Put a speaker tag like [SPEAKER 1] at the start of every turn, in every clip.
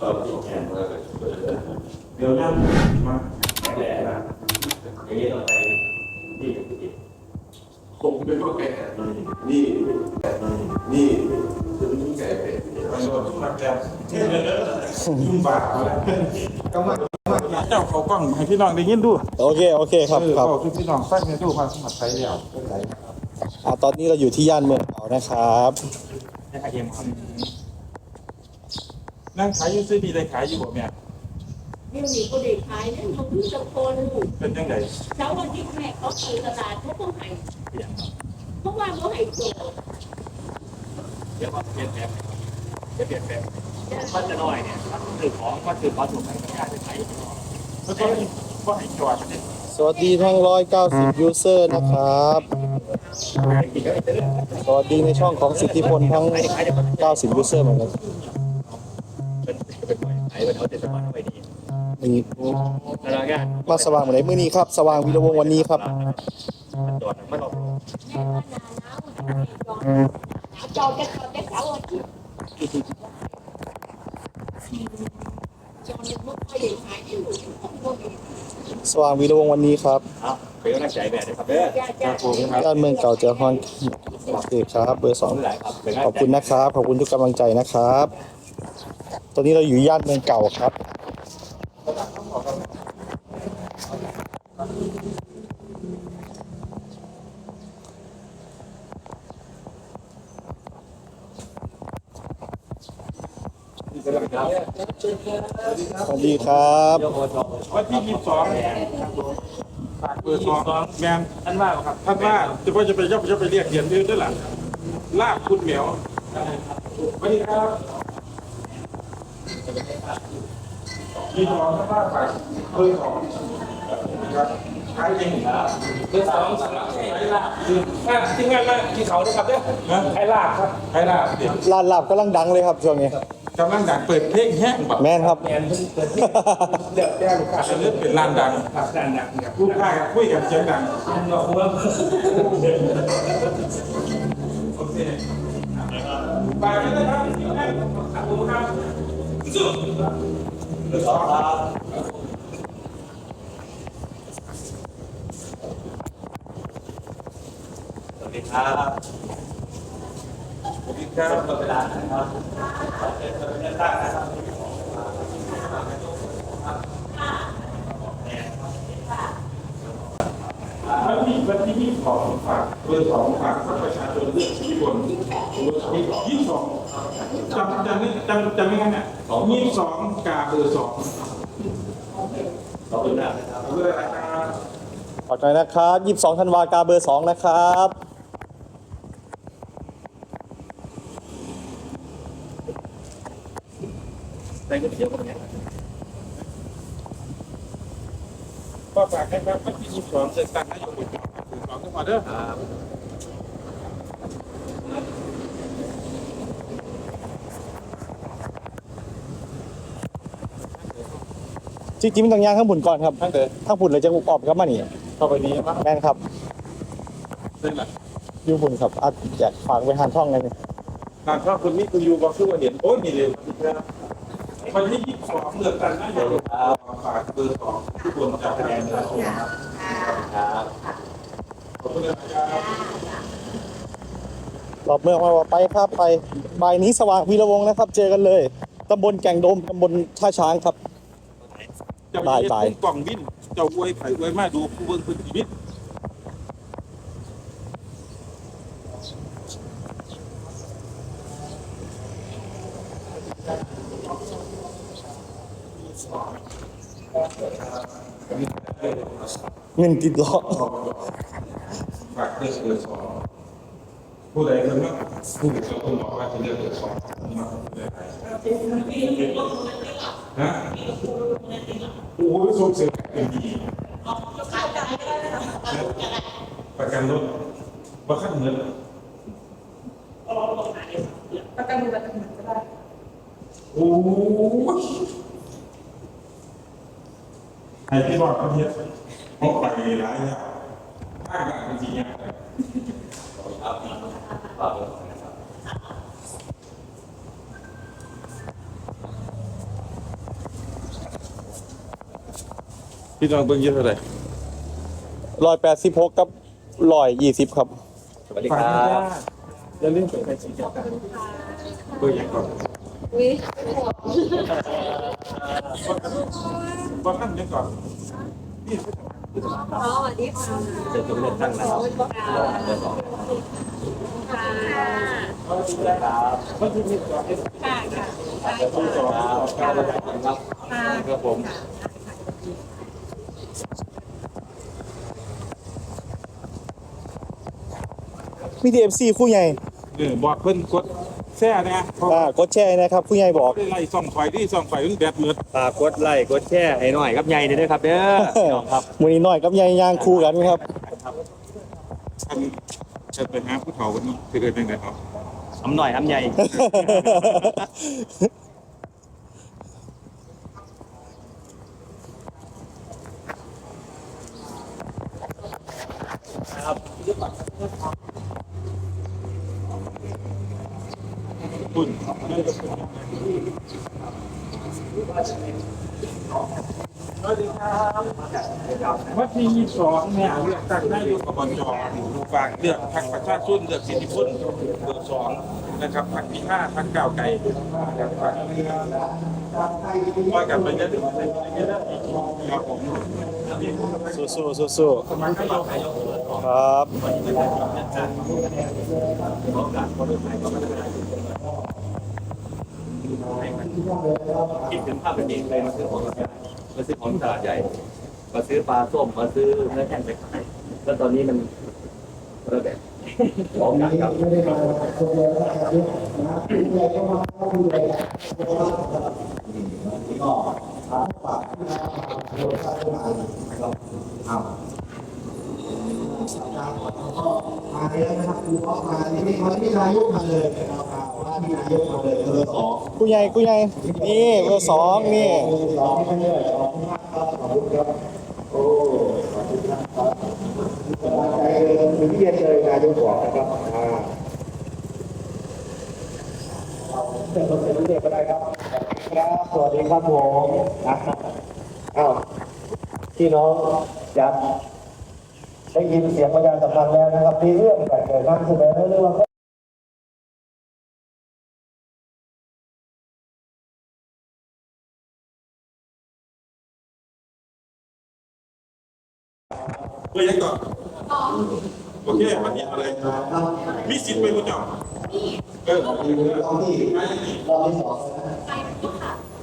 [SPEAKER 1] เดี๋ยวนั่งมาแหล่นะอย่างนี้ต้อไปที่ที่
[SPEAKER 2] คงเป็นพวกแกนี่นี่คือนี่แกเป็น
[SPEAKER 1] มันโดนทุกนักแล้วยุ่งบาปแล้วก็มาเจ้าเขากล้องให้พี่น้องได้ยินดู
[SPEAKER 3] โอเคโอเคครับครับ
[SPEAKER 1] คือพี่น้องฟังในดูมามสมัครใช้แล้วเป็นไร
[SPEAKER 3] อ่าตอนนี้เราอยู่ที่ย่านเมืองเก่านะครับ
[SPEAKER 1] ได้ขายเย็มครับ นั่งขายอยู่ซื้อดีได้ขายอยู่บ่แม่
[SPEAKER 4] ยังมีคนเด็กขายนั่นเขาเพิ่งจะคน
[SPEAKER 1] เป็นยังไง
[SPEAKER 4] เช้าวันที่แม่เขาซื้อตลาดเขาก็ให้
[SPEAKER 1] เปลี่ยน
[SPEAKER 4] เพราะว่าเขาให้โจทย์
[SPEAKER 5] เดี๋ยวมาเปลี่ยนแปลงเดี๋ยวเปลี่ยนแปลงมันจะน้อยเนี่ยมันถือของมันถือของถูกให้ไม่ได้จะใช้
[SPEAKER 1] แล้วก็ก็ให้จอดเนี่ย
[SPEAKER 3] สวัสดีทั้ง 190 ยูเซอร์นะครับ สวัสดีในช่องของสิทธิพลทั้ง 90 ยูเซอร์เหมือนกัน
[SPEAKER 5] เป็น เป็นไหนเป็นเอาเจ็ดสมันไปดี
[SPEAKER 3] นี่
[SPEAKER 5] แล้วก็
[SPEAKER 3] มาสว่างเหมือนไหนมื้อนี้ครับ สว่างวีระวงศ์วันนี้ครับ
[SPEAKER 5] มันโดดมันออก
[SPEAKER 4] แม่ว่าหนาหนาวมันให้จอดหนาวจอดจะจอดจะเช้าวันที่จอดยังไม่ค่อยได้ขายอยู่ของพวกนี้
[SPEAKER 3] สว่างวีระวงศ์วันนี้ครับ
[SPEAKER 5] เอาเป็นกำลังใจแบบนี้ครับเด้อ
[SPEAKER 4] จะจะ
[SPEAKER 3] ย่านเมืองเก่าเจอฮอนโอเคครับ เบอร์สอง
[SPEAKER 5] หลายครับเป็น
[SPEAKER 3] ขอบคุณนะครับ ขอบคุณทุกกำลังใจนะครับ ตอนนี้เราอยู่ย่านเมืองเก่าครับ สวัสดีครับ
[SPEAKER 1] วันที่ยี่สิบสองฝากเบอร์สองแมน
[SPEAKER 5] ท่านว่าครับ
[SPEAKER 1] ท่านว่าจะว่าจะไปย่อจะไปเรียกเรียนอื่นด้วยหล่ะลาบคุณเหมียวสวัสดีครับ ยี่สิบสองท่านว่าฝากเบอร์สองครับใช้เองครับ
[SPEAKER 5] เบอร์สองสำหรับใช้ลาบคือที่งานมาที่เขาด้วยครับเด้อ
[SPEAKER 1] นะ
[SPEAKER 5] ใช้ลาบครับ
[SPEAKER 1] ใช้ลาบเดี๋ยว
[SPEAKER 3] ร้านลาบกำลังดังเลยครับช่วงนี้
[SPEAKER 1] กำลังดังเปิดเพลงแห้งแบบ
[SPEAKER 3] แม่นครับ
[SPEAKER 5] แมนเพิ่งเปิดที่เดือดแก้ลูกค้า
[SPEAKER 1] จะเริ่มเป็นร้านดัง
[SPEAKER 5] ครับด้านหนักเนี่ย
[SPEAKER 1] ลูกค้าก็คุยกันเสียงดัง
[SPEAKER 5] เราคุ้ม
[SPEAKER 1] โอเคฝากด้วยนะครับขอบคุณครับ สู้
[SPEAKER 5] เบอร์สองครับสวัสดีครับ
[SPEAKER 1] สวัสดีครับ
[SPEAKER 5] หมดเวลานะครับเป็นเรื่องตั้งนะครับ
[SPEAKER 1] วันที่วันที่ยี่สิบสองฝากเบอร์สองฝากพรรคประชาชนเลือกที่บนเบอร์สองยี่สิบสอง จำจำไม่จำจำไม่งั้นเนี่ยยี่สิบสองกาเบอร์สอง
[SPEAKER 5] ขอบคุณมากนะครับ
[SPEAKER 1] เบอร์อะไรครับ
[SPEAKER 3] ขอบใจนะครับ22ธันวากาเบอร์2นะครับ
[SPEAKER 5] ใส่ก๋วยเตี๋ยวคนนี้
[SPEAKER 1] ก็ฝากให้ครับวันที่ยี่สิบสองเลือกตั้งนายกอบจเบอร์สองขึ้นมาเด้อ
[SPEAKER 5] ครับ
[SPEAKER 3] จริงๆมันต้องย่างข้างบุญก่อนครับ
[SPEAKER 1] ตั้งแต่
[SPEAKER 3] ข้างบุญเลยจะออกครับมานี่
[SPEAKER 1] เข้าไปนี้มั้ง
[SPEAKER 3] แม่นครับ
[SPEAKER 1] เรื่องอะไร
[SPEAKER 3] อยู่บุญครับอาจอยากฝากไปหานท่องเลยนี่
[SPEAKER 1] งานข้าวคนนี้คุณยูบอกคือว่าเห็นโอ้ยนี่เลยครับวันที่ยี่สิบสองเลือกตั้งนายกฝากเบอร์สองทุกคนจากคะแนนนะครับ
[SPEAKER 5] ครับ
[SPEAKER 1] ขอบคุณนะครับ
[SPEAKER 3] รอบเมืองมาว่าไปครับไปบ่ายนี้สว่างวีระวงศ์นะครับ เจอกันเลยตำบลแก่งโดมตำบลท่าช้างครับ
[SPEAKER 1] เจ้า
[SPEAKER 3] บาย
[SPEAKER 1] เย็
[SPEAKER 3] บาย
[SPEAKER 1] นกล่องวินเจ้าอวยไผ่อวยมาดูผู้เบิ่งพื้นชีวิต
[SPEAKER 3] เงินติดล้อ
[SPEAKER 1] ฝากเลือกเบอร์สองผู้ใดคนนั้นผู้เจ้าคนบอกว่าจะเลือกเบอร์สองมาเลือกใครฮะโอ้ยส่งเสริมเป็นดีประกันรถประกันเงิน
[SPEAKER 6] ประกันอุบัติเหตุก็ได้
[SPEAKER 1] โอ้ยให้พี่บอกเขาเทียบเพราะไปหลายอย่างถ้าการจริงๆเนี่ย
[SPEAKER 5] ฝากเบอร์สองนะครับ
[SPEAKER 1] พี่น้องเบิ่งเยอะเท่าไหร่
[SPEAKER 3] ร้อยแปดสิบหกกับร้อยยี่สิบครับ
[SPEAKER 5] สวัสดีครับ
[SPEAKER 1] อย่าลืมไปไปชี้แจงกันเบิ่งอย่างก่อน
[SPEAKER 4] วิ
[SPEAKER 1] ว่าขั้นยังก่อนนี่
[SPEAKER 4] อ๋อสวัสดีค่ะ
[SPEAKER 5] เจอตัวเลือกตั้งนะครับเบอร์สอง
[SPEAKER 4] ค่ะ
[SPEAKER 5] ครับ
[SPEAKER 1] มันจะมีสอง
[SPEAKER 4] ค่ะค่ะ
[SPEAKER 5] เบอร์สองครับครับครับผม
[SPEAKER 3] มีทีเอฟซีคู่ใหญ่
[SPEAKER 1] เออบอกเพิ่นกดแช่นะเพราะ
[SPEAKER 3] อ่ากดแชร์นะครับคู่ใหญ่บอก
[SPEAKER 1] ได้ไล่ส่องไฟที่ส่องไฟมันแบตเมือด
[SPEAKER 5] ฝากกดไลค์กดแชร์ให้หน่อยครับใหญ่เลยนะครับเด้อพี่น้องครับ
[SPEAKER 3] มือนี้น้อยกับใหญ่ย่างคู่กันครับ
[SPEAKER 1] ท่านจะไปหาผู้เฒ่าคนนี้คือเดินยังไงครับ
[SPEAKER 5] อำหน่อยอำใหญ่ครับ
[SPEAKER 1] คุณ วันที่ยี่สองเนี่ยเลือกตั้งนายกอบจฝากเลือกพรรคประชาชนเลือกสิทธิพลเบอร์สองนะครับพรรคที่ห้าพรรคก้าวไกลนะครับว่ากันไปเยอะๆครับผม
[SPEAKER 3] สู้สู้สู้สู้
[SPEAKER 1] ครั
[SPEAKER 3] บ
[SPEAKER 5] คิดถึงภาพเป็นจริงเลยมาซื้อของมาซื้อของตลาดใหญ่ มาซื้อปลาส้ม มาซื้อเนื้อแห้งไปขายแล้วตอนนี้มันเริ่มแบบของกันครับ
[SPEAKER 7] มาเลย นะครับคือว่ามาที่นี่มาที่นายกมาเลยนะครับมาที่นายกมาเลยเบอร์สอง
[SPEAKER 3] คู่ใหญ่คู่ใหญ่นี่เบอร์สองนี่
[SPEAKER 7] เบอร์สองที่ไม่ได้ขอบคุณมากครับขอบคุณครับโอ้ขอบคุณครับกำลังใจเลยถึงเย็นเลยนายกบอกนะครับอ่าเป็นคนเป็นเด็กก็ได้ครับครับสวัสดีครับผมนะอ้าวพี่น้องจับ ได้ยินเสียงประชาสัมพันธ์แล้วนะครับมีเรื่องเกิดขึ้นเสนอเรื่องว่า
[SPEAKER 1] เพื่อยังก่อนโอเคมันมีอะไรมีสิทธิ์ไปผู้เจ้าเออ
[SPEAKER 7] เราที่เราที่สอง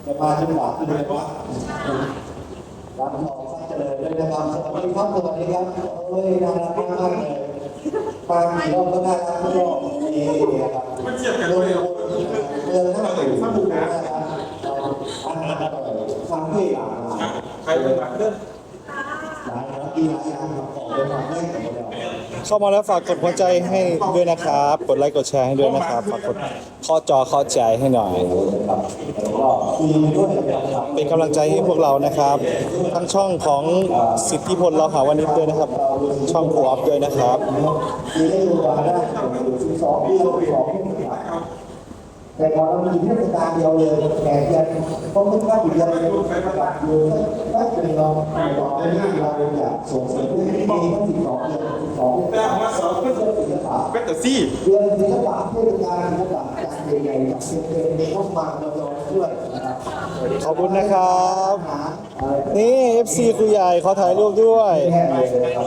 [SPEAKER 7] จะมาจังหวัดที่ไหนวะร้านทองสร้าง เจริญด้วยนะครับสวัสดีครับสวัสดีครับโอ้ยน่ารักมากเลยมากี่รอบก็น่ารักทุกรอบนี่ครับ
[SPEAKER 1] มันเทียบกัน
[SPEAKER 7] เลย
[SPEAKER 1] เล
[SPEAKER 7] น
[SPEAKER 1] ย
[SPEAKER 7] เดินเข้าไปฟังดูนะครับฟังให้หลัง
[SPEAKER 1] ใครเป็นหลักเด้อ
[SPEAKER 7] หลายร้อยปีหลายอย่างครเป็นความแรกขอ เข้า
[SPEAKER 3] มาแล้วฝากกดหัวใจให้ด้วยนะครับ กดไลค์กดแชร์ให้ด้วยนะครับ ฝากกดข้อจอเข้าใจให้หน่อย เป็นกำลังใจให้พวกเรานะครับ ทั้งช่องของสิทธิพลเราหาวันนี้ด้วยนะครับ ช่องครูออฟด้วยนะครับ
[SPEAKER 7] แต่พอเรามีเทศกาลเดียวเลยแก่เดือนเพราะมันก็อยู่เดือนเลยอยู่ถ้าเป็นเราต่อไปนี้เราอยากส่งเสริมให้มีทั้งสิบสองเดือนสิบสอง
[SPEAKER 1] แต่หัวเสาเป็น
[SPEAKER 7] เดือนศิลปะ
[SPEAKER 1] เป็นแต่ซี่
[SPEAKER 7] เดือนศิลปะเทศกาลศิลปะการใหญ่ๆจากเซ็นเตอร์มีงบประมาณเราด้วยนะครับ
[SPEAKER 3] ขอบคุณนะครับ นี่ FC ครูใหญ่ขอถ่ายรูปด้วย
[SPEAKER 7] แค่เลยนะครับ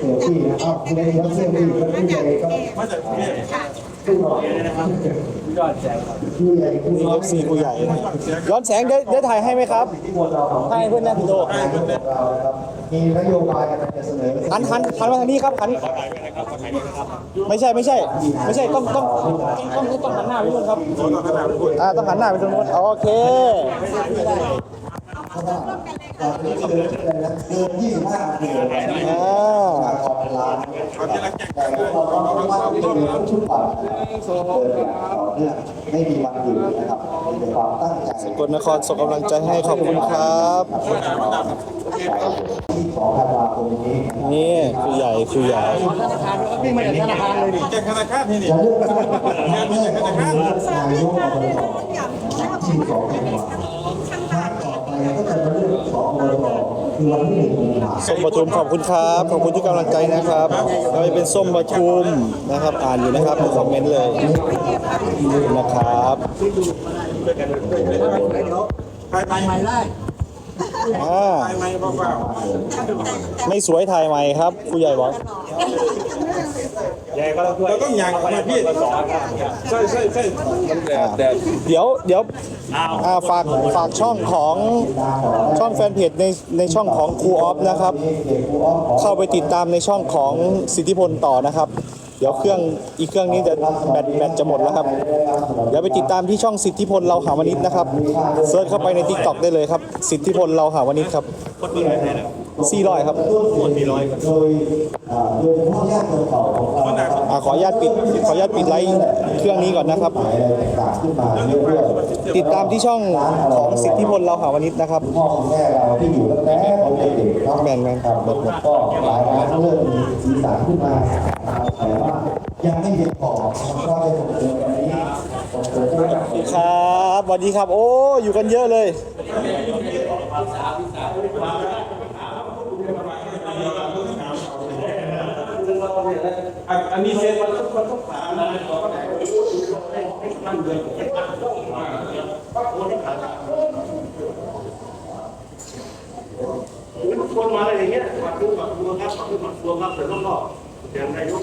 [SPEAKER 7] เซลฟี่นะครับในเรื่องเซลฟี่ก็ผู้ใหญ่ก็
[SPEAKER 1] มาจากกรุงเทพ
[SPEAKER 7] ขึ้นหน่อยนะครับผู้ใหญ่ผู้
[SPEAKER 3] นี่
[SPEAKER 7] น้อย
[SPEAKER 3] FC ครูใหญ่นะย้อนแสงได้ได้ถ่ายให้ไหมครับ
[SPEAKER 7] ที่พวกเราของ
[SPEAKER 3] ให้เพื่อนนะพี่โต
[SPEAKER 7] เรานะครับมีนโยบายอะไรจะเสนอ
[SPEAKER 3] หันหันหันมาทางนี้ครับหันไม่ใช่ไม่ใช่ ไม่ใช่ต้องต้องต้องต้องต้องหันหน้าไปนู่นครับ
[SPEAKER 1] ขอต้อนรับทุกคน
[SPEAKER 3] อ่าต้องหันหน้าไปตรงนู้นโอเค
[SPEAKER 7] ตอนนี้เดินเดินยี่สิบห้านาที
[SPEAKER 3] อ่า
[SPEAKER 7] ขอบล้าน
[SPEAKER 1] ขอที่รักแจ้ง
[SPEAKER 7] แต่เราต้องว่าเดินทุกวันเดินต่อเนื่องไม่มีวันหยุดนะครับมีความตั้งใจ
[SPEAKER 3] สกลนครส่งกำลังใจให้ขอบคุณครับ
[SPEAKER 7] ที่สองธันวาคมนี้
[SPEAKER 3] นี่ครูใหญ่ครูใหญ่
[SPEAKER 1] แจ้งธนาคารที่นี่
[SPEAKER 7] จะเลือกตั้งเลือกตั้งนายกอบตที่สองธันวาครั้งต่อไปก็จะมาเลือกสอง
[SPEAKER 3] ส้มปทุมขอบคุณครับขอบคุณทุกกำลังใจนะครับไม่ว่าจะเป็นส้มปทุมนะครับ อ่านอยู่นะครับในคอมเมนต์เลยนะครับ
[SPEAKER 1] ถ่ายใหม่ได้
[SPEAKER 3] อ่า
[SPEAKER 1] ถ่ายใหม่เปล่า
[SPEAKER 3] ไม่สวยถ่ายใหม่ครับผู้ใหญ่บอก
[SPEAKER 5] ยายก็ต้องช่วย
[SPEAKER 1] เราต้องอย่างมาพี่ใช่ใช่ใช่
[SPEAKER 5] แต่
[SPEAKER 3] เดี๋ยวเดี๋ยว
[SPEAKER 5] อ้าว
[SPEAKER 3] อ่าฝากฝากช่องของช่องแฟนเพจในในช่องของครูออฟนะครับ เข้าไปติดตามในช่องของสิทธิพลต่อนะครับ เดี๋ยวเครื่องอีกเครื่องนี้จะแบตแบตจะหมดแล้วครับ เดี๋ยวไปติดตามที่ช่องสิทธิพลเราหาวนิชนะครับเซิร์ชเข้าไปใน t ิ k t o k ได้เลยครับ สิทธิพลเราหาวนิชครับ
[SPEAKER 5] คนอื่นไม่ได้แล้ว
[SPEAKER 3] สี่ร้อยครับ
[SPEAKER 5] คนมีร้อย
[SPEAKER 7] โดยอ่าโดยเฉพาะญาติเก่าๆของเรา
[SPEAKER 3] อ่าขออนุญาตปิดขออนุญาตปิดไลฟ์ เครื่องนี้ก่อนนะครับ
[SPEAKER 7] ติ
[SPEAKER 3] ดตามที่ช่องของสิทธิพลเราหาวนิชนะครับ
[SPEAKER 7] พ่อคุณแม่เราที่อยู่ตั้งแต่ตอนเด็กๆเนาะ
[SPEAKER 3] แม่น
[SPEAKER 7] ครับแล้วก็หลายร้านเริ่มมีสีสันขึ้นมาแต่ว่ายังไม่เพียงพอก็ได้ส่งเสริมวันนี้ส่งเสริมด้วย
[SPEAKER 3] ครับสวัสดีครับ โอ้อยู่กันเยอะเลย
[SPEAKER 1] อันนี้เซตมันต้องมันต้อง นี้เซ็ต
[SPEAKER 5] คนมาอะไรอย่างเงี้ยมาดูมาดูครับมาดูมาดูครับเดี๋ยวต้องรอเดี๋ยวนายก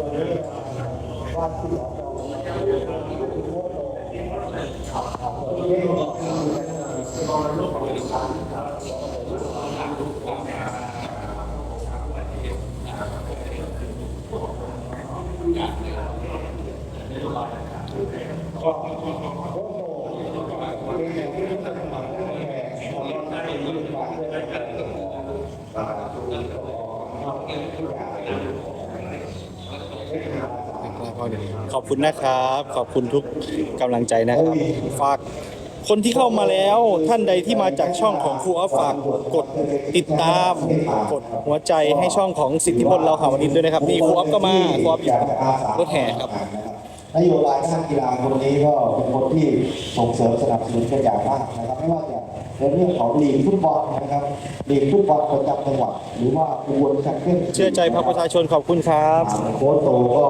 [SPEAKER 7] 我觉得呃万事达在我们的很多的呃呃
[SPEAKER 5] 呃呃呃呃
[SPEAKER 7] 呃呃呃呃呃呃呃呃呃呃呃呃
[SPEAKER 3] ขอบคุณนะครับ ขอบคุณทุกกำลังใจนะครับ ฝากคนที่เข้ามาแล้วท่านใดที่มาจากช่องของครูออฟฝากกดติดตาม กดหัวใจให้ช่องของสิทธิพลเราหาวนินด้วยนะครับ นี่ครูออฟก็มาครูออฟอยู่รถแห่ครับ
[SPEAKER 7] นโยบายด้านกีฬาคนนี้ก็เป็นคนที่ส่งเสริมสนับสนุนเป็นอย่างมากนะครับไม่ว่าจะในเรื่องของลีกฟุตบอลนะครับลีกฟุตบอลประจำจังหวัดหรือว่าอุบลแชมเปี้ยน
[SPEAKER 3] เชื่อใจพรรคประชาชนขอบคุณครับ
[SPEAKER 7] โค้ชโตก็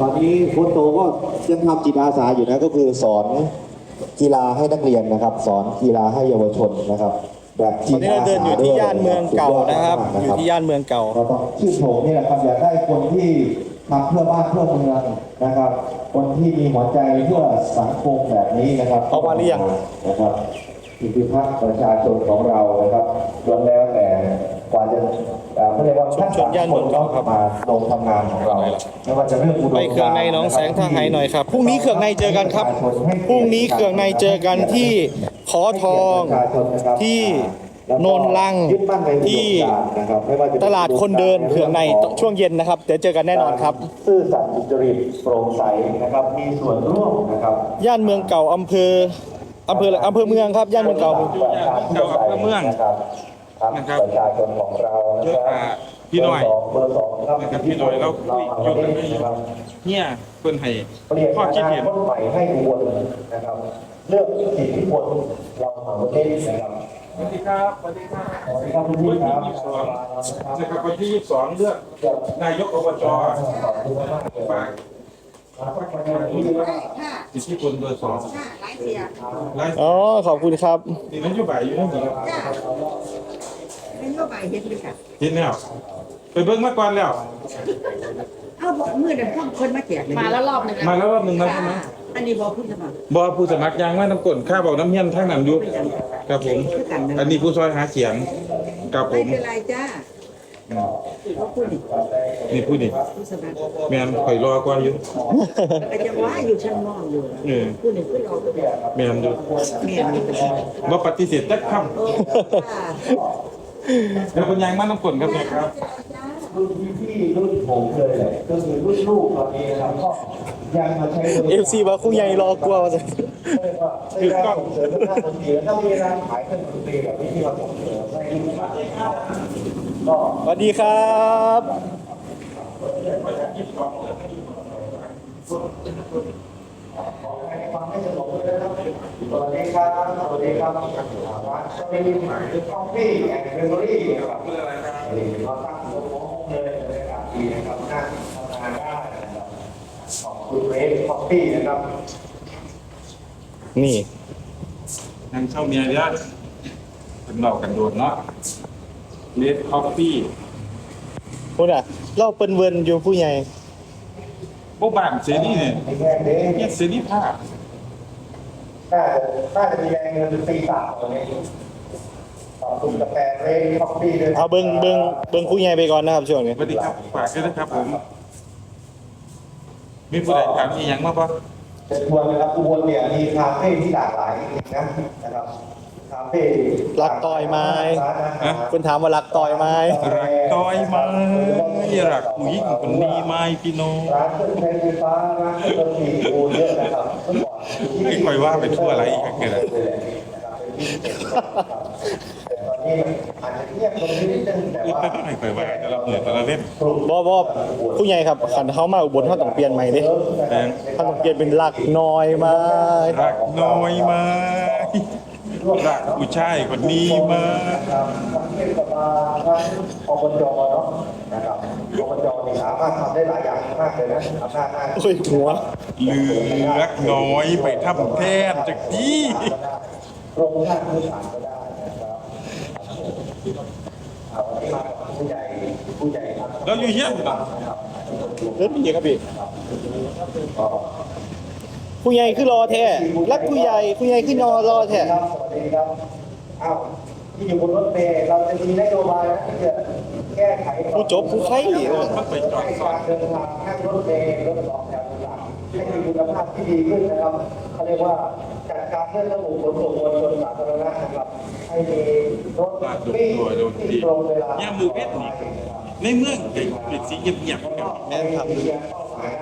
[SPEAKER 7] ตอนนี้โค้ชโตก็ยังทำจิตอาสาอยู่นะก็คือสอนกีฬาให้นักเรียนนะครับ สอนกีฬาให้เยาวชนนะครับ แบบ
[SPEAKER 3] ต
[SPEAKER 7] จิ
[SPEAKER 3] อน
[SPEAKER 7] ต
[SPEAKER 3] นี้
[SPEAKER 7] อา
[SPEAKER 3] เราเดิน
[SPEAKER 7] สา
[SPEAKER 3] อยู่ที่ย่านเมืองเก่านะครับอยู่ที่ย่านเมืองเก่า
[SPEAKER 7] ก็ต้องชื่นชมนี่แหละครับอยากได้คนที่ทำเพื่อบ้านเพื่อเมืองนะครับ คนที่มีหัวใจเพื่อสังคมแบบนี้นะครับ
[SPEAKER 3] เอามาหรือยัง
[SPEAKER 7] นะครับอิทธิภาคประชาชนของเรานะครับล้วนแล้วแต่กว่าจะ เอ่อเขาเรียกว่า
[SPEAKER 3] ชุมชนย่านเมืองเก่าครับ
[SPEAKER 7] มาลงทำงานของเราไม่ว่าจะเรื่องอุดม
[SPEAKER 3] ไปเครื่องในหน้องแสงทางไหหน่อยครับพรุ่งนี้เครื่องในเจอกันครับพรุ่งนี้เครื่องในเจอกันที่ขอทองที่โนนลัง
[SPEAKER 7] ยึดมั่นในอุดม
[SPEAKER 3] ที่
[SPEAKER 7] การณ์นะครับไม่ว่าจะ
[SPEAKER 3] ตลาดคนเดินเครื่องในช่วงเย็นนะครับเดี๋ยวเจอกันแน่นอนครับ
[SPEAKER 7] ซื่อสัตย์สุจริตโปร่งใสนะครับมีส่วนร่วมนะครับ
[SPEAKER 3] ย่านเมืองเก่าอำเภออำเภออะไรอำเภอเมืองครับย่านเมืองเก่า
[SPEAKER 1] เก่าอำเภอเมือง
[SPEAKER 7] นะครับ
[SPEAKER 1] นะครับ
[SPEAKER 7] ประชาชนของเรานะ
[SPEAKER 1] เยอะ
[SPEAKER 7] ครั
[SPEAKER 1] อ่า
[SPEAKER 7] บ
[SPEAKER 1] พี่หน่อย
[SPEAKER 7] เบอร์สองครับ
[SPEAKER 1] นะครับพี่หน่อยเราคุยอยู่กันไม่
[SPEAKER 7] นะครับ
[SPEAKER 1] เนี่ยเพิ่นให้
[SPEAKER 7] เปลี่ยน
[SPEAKER 1] ข้อ
[SPEAKER 7] อ
[SPEAKER 1] คิด
[SPEAKER 7] นา
[SPEAKER 1] เห็น
[SPEAKER 7] คตใหม่ให้อุบลนะครับเลือกสิทธิพลเราหาประเทศนะครับ
[SPEAKER 1] สวัสดีครับสวัสดีครับ
[SPEAKER 7] สวัสดีครับคุณพี่
[SPEAKER 1] วัน
[SPEAKER 7] ค
[SPEAKER 1] ที่
[SPEAKER 7] รับ
[SPEAKER 1] ยี่สิบสองนะครับวันที่ยี่สิบสองเลือกนายกอบจฝาก
[SPEAKER 4] ค่ะ
[SPEAKER 1] สิทธิพลเบอร์สอง
[SPEAKER 4] ค่ะหลายเสีย
[SPEAKER 1] ไลฟ์
[SPEAKER 3] อ๋อขอบคุณครับ
[SPEAKER 1] นี่นโยบายอยู่นั่นเอง
[SPEAKER 4] จ้า เป็นโยบายเห็นเลยค่ะ
[SPEAKER 1] เห็นแล้วไปเบิ้งมาก่อนแล้ว
[SPEAKER 4] เอาบอกมือเดินข้ามคนมาแจกเลยมาแล้วรอบหนึ่ง
[SPEAKER 1] มาแล้วรอบหนึ่งแล้วใช่ไหม
[SPEAKER 4] อันนี้บอกพูดสมัคร
[SPEAKER 1] บอผู้สมัครยางว่าน้ำกลนข้าบอกน้ำเย็นทั้งนั้นอยู่ครับผม อันนี้ผู้ซอยหาเสียงครับผ
[SPEAKER 4] ไม่
[SPEAKER 1] ม
[SPEAKER 4] เป็นไรจ้าเขาพูดนี่
[SPEAKER 1] นี่ผู้นี่
[SPEAKER 4] พูดสมัคร
[SPEAKER 1] แม่นข่อยรอก่อนอยู่
[SPEAKER 4] แต่จะว่าอยู่ชั้นมองอยู่
[SPEAKER 1] เออ
[SPEAKER 4] พูดนี่พูดเราก็แบบ
[SPEAKER 1] แม่นอยู่
[SPEAKER 4] เมียนี่เป็น
[SPEAKER 1] บ่ปฏิเสธจักค
[SPEAKER 4] ค่ะำ
[SPEAKER 1] แล้วคนยางมาน้ำกลนครับเนี่ยครับ
[SPEAKER 7] รุ่นพี่ๆรุ่นผมเลยแหละก็คือรุ่นลูกตอนนี้นะครับก็ยังมาใช้บริ
[SPEAKER 3] เอ
[SPEAKER 7] การ
[SPEAKER 3] ฟซีว่าคู่ใหญ่รอกลัวว่าจะ
[SPEAKER 7] คือการส่งเสริมด้านดนตรีถ้ามีร้านขายเครื่องดนตรีแบบนี้ที่มาส่งเสริมให้ลูกค้าก็
[SPEAKER 3] สวัสดีครับ
[SPEAKER 7] ขอให้ความไม่สงบเลยนะครับสวัสดีครับสวัสดีครับว่าจะมีคอฟฟี่แอนด์เบเกอรี่นะครับนี่เราตั้งโต๊ะห้องเลยบรรยากาศดีนะครับนั่งทำงานได้นะครับขอบคุณเรสคอฟฟี่นะครับ
[SPEAKER 3] นี่
[SPEAKER 1] นั่งเช่าเมียเยอะเป็นเรากันโดดเนาะเลดคอฟฟี่
[SPEAKER 3] พูดอะเล่าเปิ้นเวินอยู่ผู้ใหญ่
[SPEAKER 1] พวกบ้านเสรีเนี่ย
[SPEAKER 7] ในแง่เด้
[SPEAKER 1] เนี่ยเสรีภาพ
[SPEAKER 7] น่าจะน่าจะมีแรงเงินตีสามตรงนี้ขอบคุณกาแฟเรสคอฟฟี่ด้วย
[SPEAKER 3] เอาเบิงเบิงเบิงผู้ใหญ่ไปก่อนนะครับช่วงนี้
[SPEAKER 1] สวัสดีครับฝากด้วยนะครับผม มีผู้ใดถามอีหยังมาปะ
[SPEAKER 7] เชิญชวนนะครับอุบลเนี่ยมีคาเฟ่ที่หลากหลายจริงๆนะนะครับคาเฟ่
[SPEAKER 3] รักต่อยไม้
[SPEAKER 7] ร้านอาหาร
[SPEAKER 3] คุณถามว่ารักต่อยไหม
[SPEAKER 1] รักต้อยไหมารักผู้หญิงคนนี้ไหมพี่น้อง
[SPEAKER 7] ร้านเครื่องใช้ไฟฟ้าร้านเครื่องดนตรีโอ้เยอะนะครับเมื่อก่อน
[SPEAKER 1] ไอ้คอยว่าไปทั่วอะไรอีกเกิดอะไร
[SPEAKER 7] แต่ตอนนี้มันอาจจะเงียบลงนิดนึงแต่ว่า
[SPEAKER 1] ไม่คอยว่าแต่ละเปิดแต่ละเล่ม
[SPEAKER 3] บอบอผู้ใหญ่ครับขันเขามาอุบลเขาต้องเปลี่ยนใหม่ดิ
[SPEAKER 1] แดง
[SPEAKER 3] เขาต้องเปลี่ยนเป็นรักน้อยไหมา
[SPEAKER 1] รักน้อยไห มรักผู้ชายคนนี้มา
[SPEAKER 7] ครับทั้งเทศบาลทั้งอบจเนาะนะครับอบจนี่สามารถทำได้หลายอย่างมากเลยนะอำนาจหน้า
[SPEAKER 3] โอ้ยหัว
[SPEAKER 1] เหลือกน้อยไปทำแทนจากที่
[SPEAKER 7] โรงงานพื้นฐานก็ได้นะครับวันนี้มาผู้ใหญ่ผู้ใหญ่ครับ
[SPEAKER 1] แล้วอยู่เฮียนเหรอ
[SPEAKER 3] เล่นดีครับพี่ ผู้ใหญ่คือรอแท้รักผู้ใหญ่ผู้ใหญ่คือนอรอแท้
[SPEAKER 7] ครับสวัสดีครับอ้าวที่อยู่บนรถเมล์เราจะมีนโยบายนะที่จะแก้ไข
[SPEAKER 3] ผู้จบผู้ไข่เออ
[SPEAKER 1] มันไปจอด
[SPEAKER 7] ให้
[SPEAKER 1] ซ่อกา
[SPEAKER 7] นรเดินทางนั่งรถเมล์รถสองแถวต่างๆให้มีคุณภาพที่ดีขึ้นนะครับเขาเรียกว่าจัดการเรื่องระบบขนส่งมวลชนสาธารณะนะครับให้มีรถวิ่งที่ตรงเวลา
[SPEAKER 1] เนี่ยมือเพชรนี่ในเมืองเป็นเป็นสีเงียบๆครับ
[SPEAKER 7] แม่ทำเรียนเป้าหมาย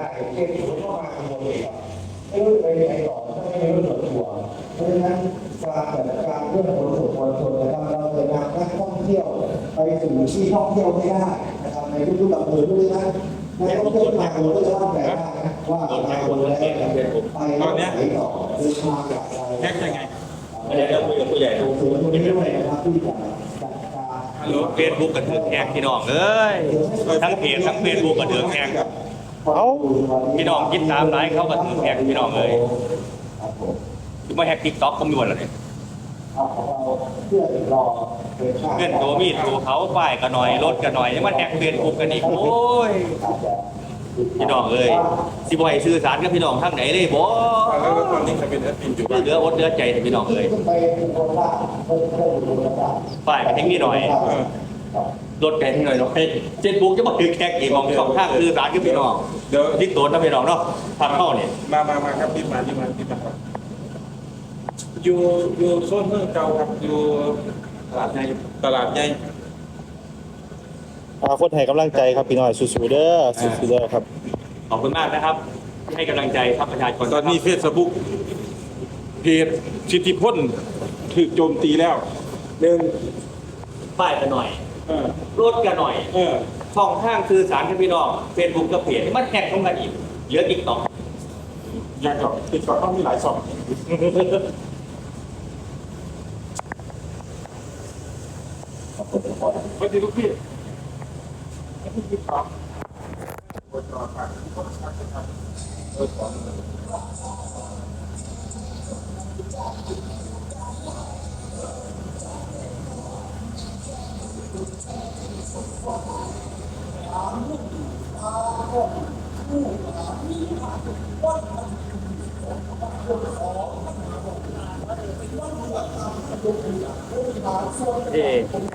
[SPEAKER 7] ได้เช่นสมมติว่ามาขโมยไม่รู้ไปไหนต่อถ้าไม่มีรถส่วนตัวเพราะฉะนั้นการจัดการเรื่องขนส่งมวลชนนะครับ เราจะนำนักท่องเที่ยวไปสู่ที่ท่องเที่ยวให้ได้นะครับในทุกๆอำเภอด้วยนะนักท่องเที่ยวมาเราก็จะต้องแบ่งได้นะว่าเราคนแล้วไปไหนต่อเดินทางอย่างไร
[SPEAKER 1] แยกยังไง
[SPEAKER 5] ไม่ได้คุยกับผู้ใหญ่
[SPEAKER 7] ส่งเสริมตรงนี้ด้วยนะครับที่จะจัดการ
[SPEAKER 5] เฟซบุ๊กกับถือแขกพี่น้องเอ้ยทั้งเพจทั้งเฟซบุ๊กกับถือแขกครับ
[SPEAKER 3] เอา
[SPEAKER 5] พี่น้องคิดตามไลน์เขากับถือแขกพี่น้องเอ้ยคือมาแฮกติ๊กต็อกก็มีวันละเนี่ย
[SPEAKER 7] เพื่อรอเดิน
[SPEAKER 5] ตัวมีดตัวเขาป้ายกันหน่อยรถกันหน่อยยังมาแฮกเฟซบุ๊กกันอีกโอ้ยพี่น้องเอ้ยสิบ่ให้สื่อสารกับพี่น้องทางไหนเลยบ่
[SPEAKER 1] ตอนนี้จะเป็นแอดมินอยู่บ้าน
[SPEAKER 5] เหลืออดเหลือใจพี่น้องเอ้ย
[SPEAKER 7] ขึ้นไปเป็นโครงสร้างเพิ่มเพิ่มเป็นโครงสร้า
[SPEAKER 5] ยกันทั้งนี้หน่อย รถกันทั้งหน่อยเนาะเฟซบุ๊กจะมาถือแขกอีกมองสองทางสื่อสารกับพี่น้อง
[SPEAKER 1] เดี๋ยว
[SPEAKER 5] ที่ตัวนะพี่น้องเนาะทางเข้าเนี่ย
[SPEAKER 1] มามามาครับรีบมารีบมารีบมาอยู่อยู่โซนเมืองเก่าครับอยู่ตลาดใหญ่ตลาดใหญ่
[SPEAKER 3] อ่าคนให้กำลังใจครับพี่น้อยสู้ๆเด้อสู้ๆเด้อครับ
[SPEAKER 5] ขอบคุณมากนะครับที่ให้กำลังใจครับประชาชน
[SPEAKER 1] ตอนนี้เฟซบุ๊กเพจสิทธิพลถูกโจมตีแล้ว
[SPEAKER 5] หนึ่งป้ายกันหน่อย
[SPEAKER 1] เออ
[SPEAKER 5] รถกันหน่อย
[SPEAKER 1] เออ
[SPEAKER 5] ช่องทางสื่อสารกับพี่น้องเฟซบุ๊กกับเพจมันแท็กเข้ากันอีกเหลือติ๊กต็อก
[SPEAKER 1] อยากกับติดต่อเขามีหลายสองสวัสดีลูกพี่
[SPEAKER 5] เอ้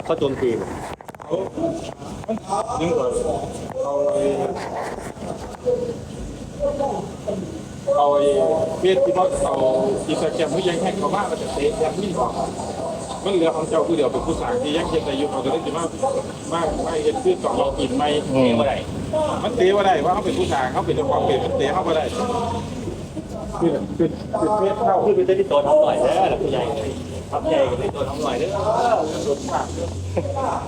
[SPEAKER 5] เขาโจมตี
[SPEAKER 1] นึกว่าเอาไอ้เอาไอ้เฟซที่เขาเอาอินสแกมผู้ยังแฮกเขามากมันจะเตะยังไม่บอก มันเหลือของเจ้าคือเดียวเป็นผู้สร้างที่ยังเฮ็ดได้อยู่เขาก็เลยสิมามากมาเฮ็ดคือต่อเรากินใหม่
[SPEAKER 3] อืม
[SPEAKER 5] เมื่อไหร่
[SPEAKER 1] มันเตะบ่าได้ว่าเขาเป็นผู้สร้างเขาเป็นเจ้าของเป็นมันเตะเขาบ่ได้คือคือคือเพศเข้า
[SPEAKER 5] พูดไปเต้นที่ตัวทำหน่อยเด้อผู้ใหญ่ทำใหญ่กับตัวทำหน่อยเด้อสุดมาก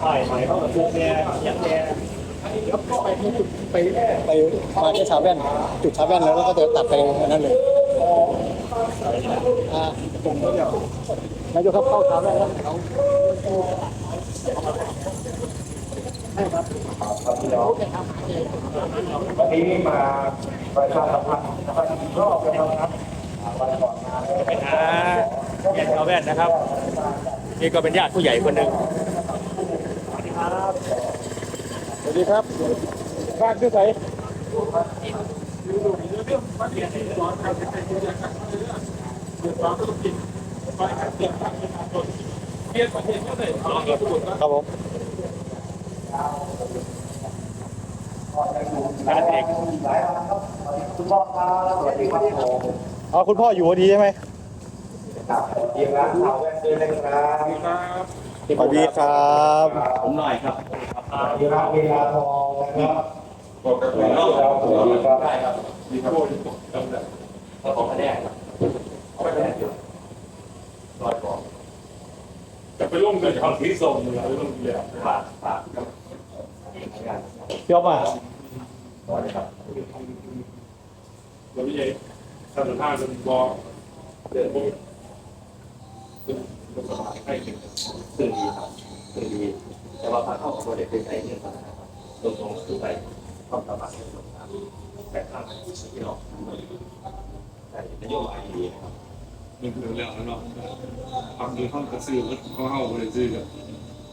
[SPEAKER 5] ใช่ใช่เขาแบบพวกแกยักแก
[SPEAKER 3] ไปไปมาที่ชาแว่นจุดชาแว่นแล้วแล้วก็จะตัดไปนั่นเลยอ่าผมก็อยาก นายกครับเข้าชาแว่นแล้วเขา
[SPEAKER 7] วันนี้มาประชาสัมพันธ์นะครับอีกรอบนะครับวันก่อนงาน
[SPEAKER 5] ไปหาแยกเอาแว่นนะครับ นี่ก็เป็นญาติผู้ใหญ่คนหนึ่ง
[SPEAKER 1] สวัสดีครับบ้านคือไสเดือดร้อนก็ต้องกินไปหาเสียงทางประชาชนเปลี่ยนประเทศก็ได้เอาเงินทุนนะ
[SPEAKER 3] ครับผม
[SPEAKER 5] การเด็ก
[SPEAKER 7] หลายวันครับคุณพ่อครับสวัสดี ครับผม
[SPEAKER 3] อ๋อคุณพ่ออยู่พอดีใช่ไหม
[SPEAKER 7] ครับเรียงร้านข่าวแว่นเดินเลยครับ
[SPEAKER 1] ครับ
[SPEAKER 3] สวัสดีครับ
[SPEAKER 5] ผมหน่อยครับ
[SPEAKER 7] เรียงร้านเวลาทองนะครับ
[SPEAKER 1] บอกกันเลย
[SPEAKER 7] ครับสวัสดีครับ
[SPEAKER 5] ได้ครับ
[SPEAKER 1] ดีครับ
[SPEAKER 5] เขาของคะแนนครับเอาไปคะแนนเดียว ร้อยกว่า
[SPEAKER 1] จะไปลงกับเขาที่ส่งเลยไปลงเลย
[SPEAKER 5] ฝากฝากกับงาน
[SPEAKER 3] พี่อ๊อฟอะ
[SPEAKER 5] ร้อยครับ
[SPEAKER 1] เราไม่ใช่สถานท่าเป็นบอก
[SPEAKER 5] เรื่องนี้
[SPEAKER 1] เป็นสบายให้ถึง
[SPEAKER 5] ซึ่งดีครับซึ่งดีแต่ว่าพาเข้าของตัวเด็กเป็นใส่เงินมานะครับตรงๆคือไปความสามารถของเราแต่ข้างที่เราใส่นโยบายดีนะ ครับ
[SPEAKER 8] นึกถึงแล้วเนาะความคือห้องกระซื้อเขาเข้าไปซื้อกับ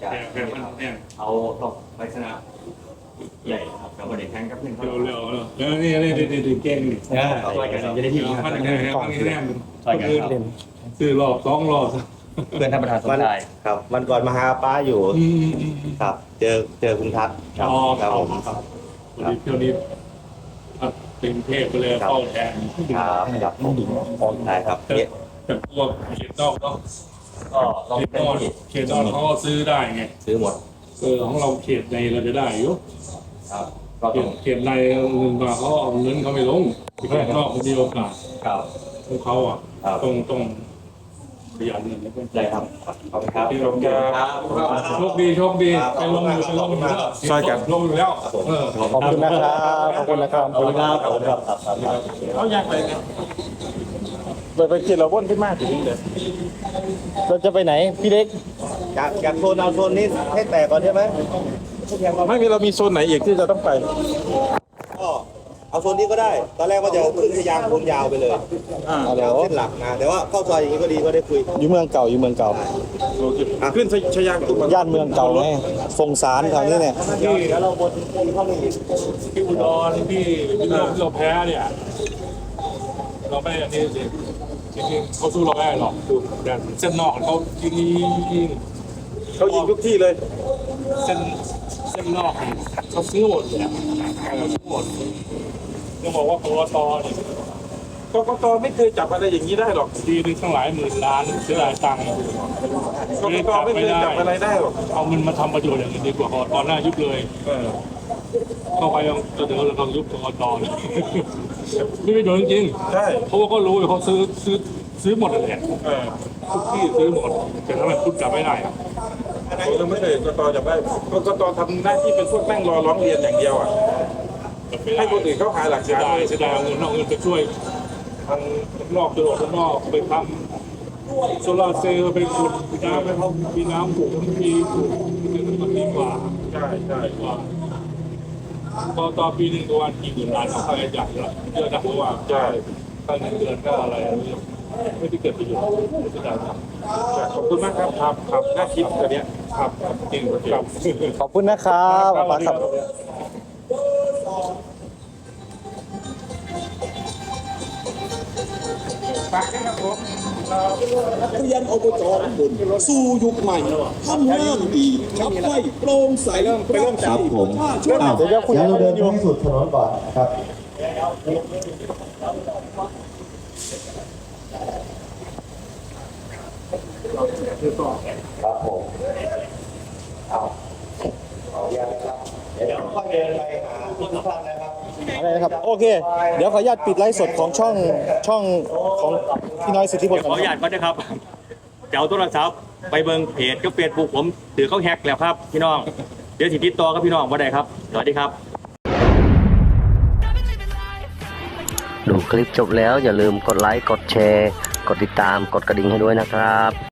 [SPEAKER 5] อยาก
[SPEAKER 8] แกแกมันแน่น
[SPEAKER 5] เอาตกไปชนะใหญ่ครับแล้วกับเด็กแข่งกับเพื่อนเขา
[SPEAKER 8] เร็วๆเนาะแล้วนี่นี่นี่นี่เก่งนี่
[SPEAKER 5] ช่วยกันจะได้ที่ครับ
[SPEAKER 8] มันแน่มันแน่น
[SPEAKER 5] ช่วยกันครับ
[SPEAKER 8] ซื้อรอบสองรอบ
[SPEAKER 5] เพื่อนท่านประธานสมชาย
[SPEAKER 9] ครับวันก่อนมาหาป้าอยู่ครับ เจอเจอคุณทัศน์ครับครับผม
[SPEAKER 8] ครับเที่ยวนี้เป็นเทพไปเลยเข้าแทน
[SPEAKER 9] ครับครับผมได้ครับ
[SPEAKER 8] แต่
[SPEAKER 9] เนี่ย
[SPEAKER 8] แต่พวกเขตนอกเนาะ
[SPEAKER 5] ก็ลอง
[SPEAKER 8] เขต
[SPEAKER 5] เป็น
[SPEAKER 8] นอก
[SPEAKER 5] ที่
[SPEAKER 8] เขตนอกเขาก็ซื้อได้ไง
[SPEAKER 9] ซื้อหมด
[SPEAKER 8] เออของเราเขตในเราจะได้อยู่
[SPEAKER 5] ครับ ก็
[SPEAKER 8] เข
[SPEAKER 5] ต้อ
[SPEAKER 8] ต
[SPEAKER 5] ง
[SPEAKER 8] เขตในเงินมาเขาเอาเงินเขาไม่ลงเขตนอกมันมีโอกาส
[SPEAKER 5] ครับ
[SPEAKER 8] ของเขาอะ
[SPEAKER 5] ครับ
[SPEAKER 8] ต้องต้องประหยัดเงินแล้วก็
[SPEAKER 5] ได้ครับขอบคุณครับ
[SPEAKER 8] ที่เราจะโชคดีโชคดีไปลงอยู่ไปลงอยู่แล้วใช่ครับ ลงอยู่แล้วเออ
[SPEAKER 3] ขอบคุณนะครับ ขอบคุณนะครับ ขอบคุณครับ ขอบคุณครับ
[SPEAKER 1] เขาอยากไปเนี่ย ไปไปกินเราบ้นขึ้นมากถึงเลย
[SPEAKER 3] เราจะไปไหนพี่เล็ก
[SPEAKER 9] จากจากโซนเอาโซนนี้ให้แตกก่อนใช่ไหม
[SPEAKER 1] ไม่มีเรามีโซนไหนอีกที่จะต้องไป
[SPEAKER 9] ก็เอาโซนนี้ก็ได้ ตอนแรกว่าจะขึ้นทะยางโคนยาวไปเลย
[SPEAKER 1] อ่า
[SPEAKER 9] ยาวเส้นหลักนะ แต่ว่าเข้าซอยอย่างนี้ก็ดีก็ได้คุย
[SPEAKER 3] อยู่เมืองเก่าอยู่เมืองเก่า
[SPEAKER 1] โอเคขึ้นชยางตุ้ม
[SPEAKER 3] ย่านเมืองเก่าไงฟงสารแถวนี้เนี่ย
[SPEAKER 8] ที่เราบนที่อุดรที่ที่เราแพ้เนี่ย เราไม่อันนี้สิจริงๆ เขาสู้เราไม่ได้หรอกแต่เส้นนอกของเขายิงยิง
[SPEAKER 1] เขายิงทุกที่เลย
[SPEAKER 8] เส้นเส้นนอกเขาซื้อหมดเนี่ยเขาซื้อหมดยังบอกว่าปวตเนี่ย
[SPEAKER 1] กกตไม่เคยจับอะไรอย่างนี้ได้หรอก
[SPEAKER 8] ดีนึงตั้งหลายหมื่นล้านเสียหลายตังค์
[SPEAKER 1] กกตไม่เคยจับอะไรได้หรอก
[SPEAKER 8] เอาเงินมาทำประโยชน์อย่างอื่นดีกว่าตอนหน้ายุบเลย
[SPEAKER 1] เออ
[SPEAKER 8] เข้าไปยังเสนอเราต้องยุบกตเนี่ยไม่ประโยชน์จริง
[SPEAKER 1] ใช่
[SPEAKER 8] ๆเพราะว่าก็รู้อยู่เขาซื้อซื้อซื้อหมดเลย
[SPEAKER 1] เออ
[SPEAKER 8] ทุกที่ซื้อหมดแต่ทำไมพูดจับไม่ได้อะ
[SPEAKER 1] ผมยังไม่เคยกกตจับได้กกตทำหน้าที่เป็นพวกนั่งรอร้องเรียนอย่างเดียวอะ
[SPEAKER 8] จับไม่ได้
[SPEAKER 1] ให้คนอื่นเขาหาหลัก
[SPEAKER 8] เสีย
[SPEAKER 1] ฐาน
[SPEAKER 8] ดาย
[SPEAKER 1] เลย
[SPEAKER 8] เสียดายเอาเงินนอกเงินไปช่วยทางนอกตลอดนอกไปทำโซลาร์เซลล์ไปขุดน้ำไปเขามีน้ำปลูกมีปลูกมันดีกว่า
[SPEAKER 1] ใช่ใช่
[SPEAKER 8] ดีกว่า พอต่อปีหนึ่งตัววันกี่หมื่นล้านเขาค่าใช้จ่ายละเยอะนะเพราะว่า
[SPEAKER 1] ใช่
[SPEAKER 8] ค่าเงินเดือนก็อะไรไม่ได้เกิดประโยชน์เสียดายครับ
[SPEAKER 1] ขอบคุณมากครับครับครับน่าคิดอันเนี้ยครับจริงครับ
[SPEAKER 3] ขอบคุณนะครับป้าครับ
[SPEAKER 1] ฝากด้วยครับผม
[SPEAKER 10] เรียนอบจอุบลสู่ยุคใหม่ทำงานดีขับไฟโปร่งใสไปเริ่มจากผมช่วย
[SPEAKER 3] เดี๋ยวจะ
[SPEAKER 7] เดี๋ยวเรา
[SPEAKER 3] น
[SPEAKER 7] เดิน
[SPEAKER 3] อยู่
[SPEAKER 7] สุดถนนก่อนครับครับผมเอาขออนุญาตนะครับ เดี๋ยวค่อยเดินไปหาทุกท่านนะครับ
[SPEAKER 3] อะไรนะครับ โอเค เดี๋ยวขออนุญาตปิดไลฟ์สดของช่องช่องของพี่น้อยสิทธิพล
[SPEAKER 5] ข
[SPEAKER 3] ก่
[SPEAKER 5] อ
[SPEAKER 3] อ
[SPEAKER 5] อนนุญาตก่อนนะครับจะเอาโทรศัพท์ไปเบิ่งเพจก็เฟซบุ๊กผมถือเขาแฮกแล้วครับพี่น้อง เดี๋ยวสิติดต่อกับพี่น้องว่าได้ครับ สวัสดีครับ
[SPEAKER 11] ดูคลิปจบแล้วอย่าลืมกดไลค์ กดแชร์ กดติดตาม กดกระดิ่งให้ด้วยนะครับ